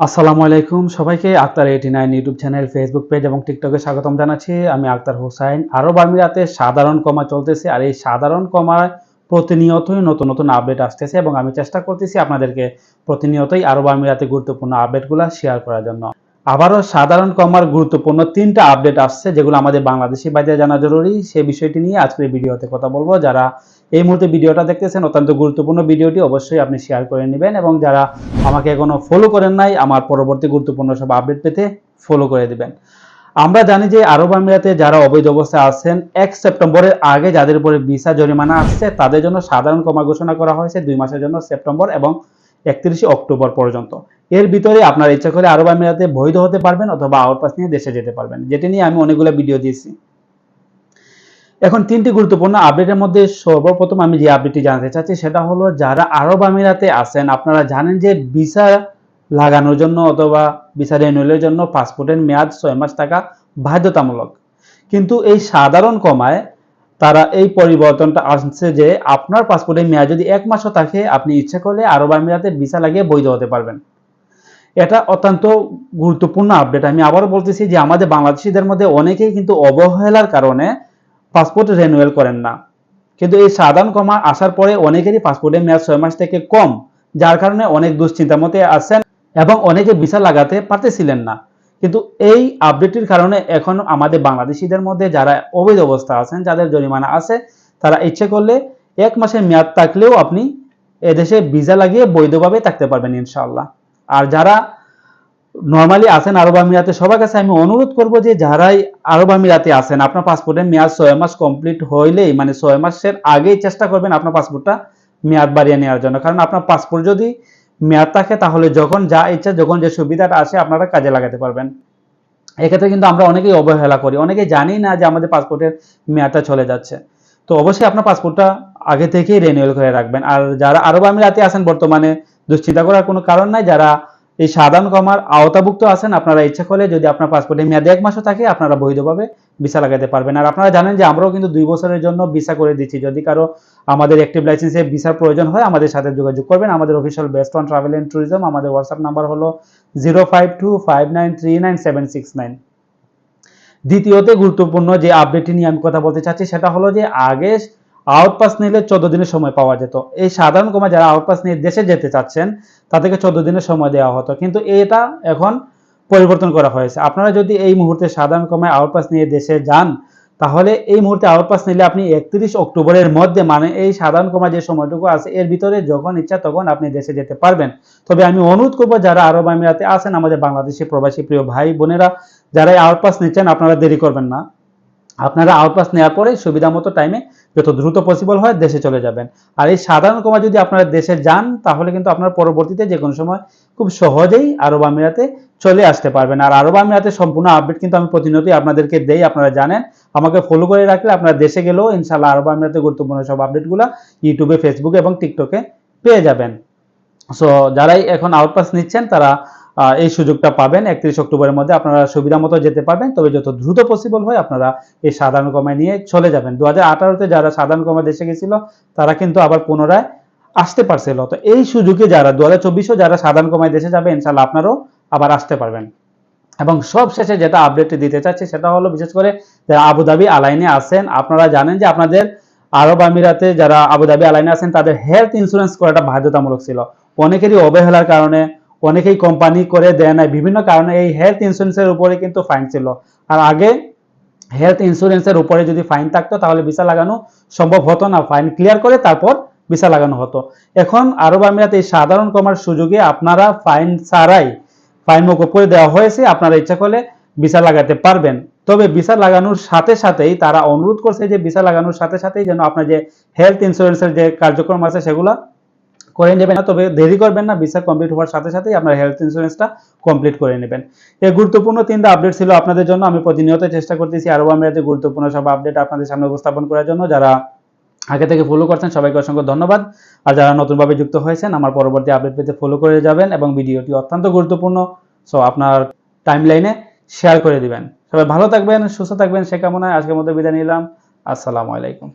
আসসালামু আলাইকুম সবাইকে, Akhtar eighty nine YouTube channel Facebook page এবং টিকটকে স্বাগতম জানাচ্ছি। আমি আক্তার হোসাইন। আরব আমিরাতে সাধারণ কমা চলতেছে আর এই সাধারণ কমায় প্রতিনিয়তই নতুন নতুন আপডেট আসতেছে এবং আমি চেষ্টা করতেছি আপনাদেরকে প্রতিনিয়তই আরব আমিরাতে গুরুত্বপূর্ণ আপডেটগুলো শেয়ার করার জন্য। আবারও সাধারণ কমার গুরুত্বপূর্ণ তিনটা আপডেট আসছে, যেগুলো আমাদের বাংলাদেশি বাইরে জানা জরুরি। সেই বিষয়টি নিয়ে আজকের ভিডিওতে কথা বলব। যারা এই মুহূর্তে ভিডিওটা দেখতেছেন, অত্যন্ত গুরুত্বপূর্ণ ভিডিওটি অবশ্যই আপনি শেয়ার করে নেবেন এবং যারা আমাকে এখনও ফলো করেন নাই, আমার পরবর্তী গুরুত্বপূর্ণ সব আপডেট পেতে ফলো করে দিবেন। আমরা জানি যে আরব আমিরাতে যারা অবৈধ অবস্থায় আছেন, এক সেপ্টেম্বরের আগে যাদের উপরে ভিসা জরিমানা আসছে, তাদের জন্য সাধারণ কমা ঘোষণা করা হয়েছে দুই মাসের জন্য সেপ্টেম্বর এবং একত্রিশে অক্টোবর পর্যন্ত। এর ভিতরে আপনার ইচ্ছা করে আরব আমিরাতে বৈধ হতে পারবেন অথবা আউটপাস নিয়ে দেশে যেতে পারবেন। যেটি নিয়ে আমি অনেকগুলো ভিডিও দিয়েছি। এখন তিনটি গুরুত্বপূর্ণ আপডেটের মধ্যে সর্বপ্রথম আমি যে আপডেটটি জানতে চাচ্ছি, সেটা হলো যারা আরব আমিরাতে আছেন, আপনারা জানেন যে ভিসা লাগানোর জন্য অথবা ভিসা রেনুয়েলের জন্য পাসপোর্টের মেয়াদ ছয় মাস থাকা বাধ্যতামূলক। কিন্তু এই সাধারণ কমায় তারা এই পরিবর্তনটা আসছে যে আপনার পাসপোর্টের মেয়াদ যদি এক মাসও থাকে, আপনি ইচ্ছা করলে আরব আমিরাতে ভিসা লাগিয়ে বৈধ হতে পারবেন। এটা অত্যন্ত গুরুত্বপূর্ণ আপডেট আমি আবারও বলতেছি যে আমাদের বাংলাদেশিদের মধ্যে অনেকেই কিন্তু অবহেলার কারণে পাসপোর্ট রেনুয়েল করেন না। কিন্তু এই সাধারণ কমা আসার পরে অনেকেরই পাসপোর্টের মেয়াদ ছয় মাস থেকে কম, যার কারণে অনেক দুশ্চিন্তার মধ্যে আছেন এবং অনেকে ভিসা লাগাতে পারতেছিলেন না। কিন্তু এই আপডেটটির কারণে এখন আমাদের বাংলাদেশিদের মধ্যে যারা অবৈধ অবস্থা আছেন, যাদের জরিমানা আছে, তারা ইচ্ছে করলে এক মাসের মেয়াদ থাকলেও আপনি এদেশে ভিসা লাগিয়ে বৈধভাবে থাকতে পারবেন ইনশাআল্লাহ। আর যারা নর্মালি আছেন আরব আমিরাতে, সবার কাছে আমি অনুরোধ করব যে যারাই আরব আমিরাতে আছেন, আপনার পাসপোর্টের মেয়াদ ছয় মাস কমপ্লিট হইলেই মানে ছয় মাসের আগেই চেষ্টা করবেন আপনার পাসপোর্টটা মেয়াদ বাড়িয়ে নেওয়ার জন্য। কারণ আপনার পাসপোর্ট যদি মেয়াদ থাকে, তাহলে যখন যা ইচ্ছা, যখন যে সুবিধাটা আসে, আপনারা কাজে লাগাতে পারবেন। এক্ষেত্রে কিন্তু আমরা অনেকেই অবহেলা করি। অনেকেই জানি না যে আমাদের পাসপোর্টের মেয়াদটা চলে যাচ্ছে। তো অবশ্যই আপনার পাসপোর্টটা আগে থেকেই রেনিউয়াল করে রাখবেন। আর যারা আরব আমিরাতে আছেন, বর্তমানে দুশ্চিন্তা করার কোনো কারণ নাই। যারা এই সাধারণ কমার আওতাভুক্ত আছেন, আপনারা ইচ্ছা করলে যদি আপনার পাসপোর্টের মেয়াদে এক মাসও থাকে, আপনারা বৈধভাবে ভিসা লাগাতে পারবেন। আর আপনারা জানেন যে আমরাও কিন্তু দুই বছরের জন্য ভিসা করে দিচ্ছি। যদি কারও আমাদের অ্যাক্টিভ লাইসেন্সে ভিসার প্রয়োজন হয়, আমাদের সাথে যোগাযোগ করবেন। আমাদের official best on travel and tourism আমাদের হোয়াটসঅ্যাপ নাম্বার হলো জিরো দ্বিতীয়তে গুরুত্বপূর্ণ যে আপডেটটি নিয়ে আমি কথা বলতে চাচ্ছি, সেটা হলো যে আগে আউটপাস নিলে চোদ্দ দিনের সময় পাওয়া যেত। এই সাধারণ কমা যারা আউটপাস নিয়ে দেশে যেতে চাচ্ছেন, তাদেরকে চোদ্দ দিনের সময় দেওয়া হতো। কিন্তু এটা এখন পরিবর্তন করা হয়েছে। আপনারা যদি এই মুহূর্তে সাধারণ কমায় আউটপাস নিয়ে দেশে যান, তাহলে এই মুহূর্তে আউটপাস নিলে আপনি একত্রিশ অক্টোবরের মধ্যে মানে এই সাধারণ কমা যে সময়টুকু আছে, এর ভিতরে যখন ইচ্ছা তখন আপনি দেশে যেতে পারবেন। তবে আমি অনুরোধ করব, যারা আরব আমিরাতে আছেন, আমাদের বাংলাদেশি প্রবাসী প্রিয় ভাই বোনেরা, যারা এই আউটপাস নিচ্ছেন, আপনারা দেরি করবেন না। আপনারা আউটপাস নেওয়ার পরে সুবিধা মতো টাইমে যত দ্রুত পসিবল হয় দেশে চলে যাবেন। আর এই সাধারণ কমা যদি আপনারা দেশে যান, তাহলে কিন্তু আপনার পরবর্তীতে যে কোনো সময় খুব সহজেই আরব আমিরাতে চলে আসতে পারবেন। আর আরব আমিরাতে সম্পূর্ণ আপডেট কিন্তু আমি প্রতিনিয়তই আপনাদেরকে দেই, আপনারা জানেন। আমাকে ফলো করে রাখলে আপনারা দেশে গেলেও ইনশাল্লাহ আরব আমিরাতে গুরুত্বপূর্ণ সব আপডেটগুলো ইউটিউবে ফেসবুকে এবং টিকটকে পেয়ে যাবেন। সো যারাই এখন আউটপাস নিচ্ছেন, তারা এই সুযোগটা পাবেন। একত্রিশ অক্টোবরের মধ্যে আপনারা সুবিধা মতো যেতে পারবেন। তবে যত দ্রুত পসিবল হয় আপনারা এই সাধারণ কমায় নিয়ে চলে যাবেন। দু হাজার যারা সাধারণ কমায় দেশে গেছিল, তারা কিন্তু আবার পুনরায় আসতে পারছিল। তো এই সুযোগে যারা দু হাজার চব্বিশও যারা সাধারণ কমায় দেশে যাবে ইনশাল্লাহ আপনারাও আবার আসতে পারবেন। এবং সব শেষে যেটা আপডেট দিতে চাচ্ছি, সেটা হলো বিশেষ করে যারা আবুধাবি আলাইনে আছেন, আপনারা জানেন যে আপনাদের আরব আমিরাতে যারা আবুধাবি আলাইনে আছেন, তাদের হেলথ ইন্স্যুরেন্স করাটা বাধ্যতামূলক ছিল। অনেকেরই অবহেলার কারণে অনেকেই কোম্পানি করে দেয় না বিভিন্ন কারণে এই হেলথ ইন্স্যুরেন্সের উপরে কিন্তু ফাইন ছিল। আর আগে হেলথ ইন্স্যুরেন্সের উপরে যদি ফাইন থাকতো, তাহলে ভিসা লাগানো সম্ভব হতো না। ফাইন ক্লিয়ার করে তারপর ভিসা লাগানো হতো। এখন আরব আমিরাতে এই সাধারণ কমার সুযোগে আপনারা ফাইন ছাড়াই ফাইন মকুব করে দেওয়া হয়েছে। আপনারা ইচ্ছা করলে ভিসা লাগাতে পারবেন। তবে ভিসা লাগানোর সাথে সাথেই তারা অনুরোধ করছে যে ভিসা লাগানোর সাথে সাথেই যেন আপনার যে হেলথ ইন্স্যুরেন্সের যে কার্যক্রম আছে, সেগুলো করে নেবেন তবে দেরি করবেন না, ভিসা কমপ্লিট হওয়ার সাথে সাথেই আপনার হেলথ ইন্স্যুরেন্সটা কমপ্লিট করে নেবেন। এই গুরুত্বপূর্ণ তিনটা আপডেট ছিল আপনাদের জন্য, আমি প্রতিনিয়ত চেষ্টা করতেছি আরব আমিরাতে গুরুত্বপূর্ণ সব আপডেট আপনাদের সামনে উপস্থাপন করার জন্য। যারা আগে থেকে ফলো করছেন, সবাইকে অসংখ্য ধন্যবাদ। আর যারা নতুনভাবে যুক্ত হয়েছেন, আমার পরবর্তী আপডেট পেতে ফলো করে যাবেন এবং ভিডিওটি অত্যন্ত গুরুত্বপূর্ণ সো আপনার টাইম লাইনে শেয়ার করে দিবেন। সবাই ভালো থাকবেন, সুস্থ থাকবেন, সে কামনায় আজকের মধ্যে বিদায় নিলাম। আসসালামু আলাইকুম।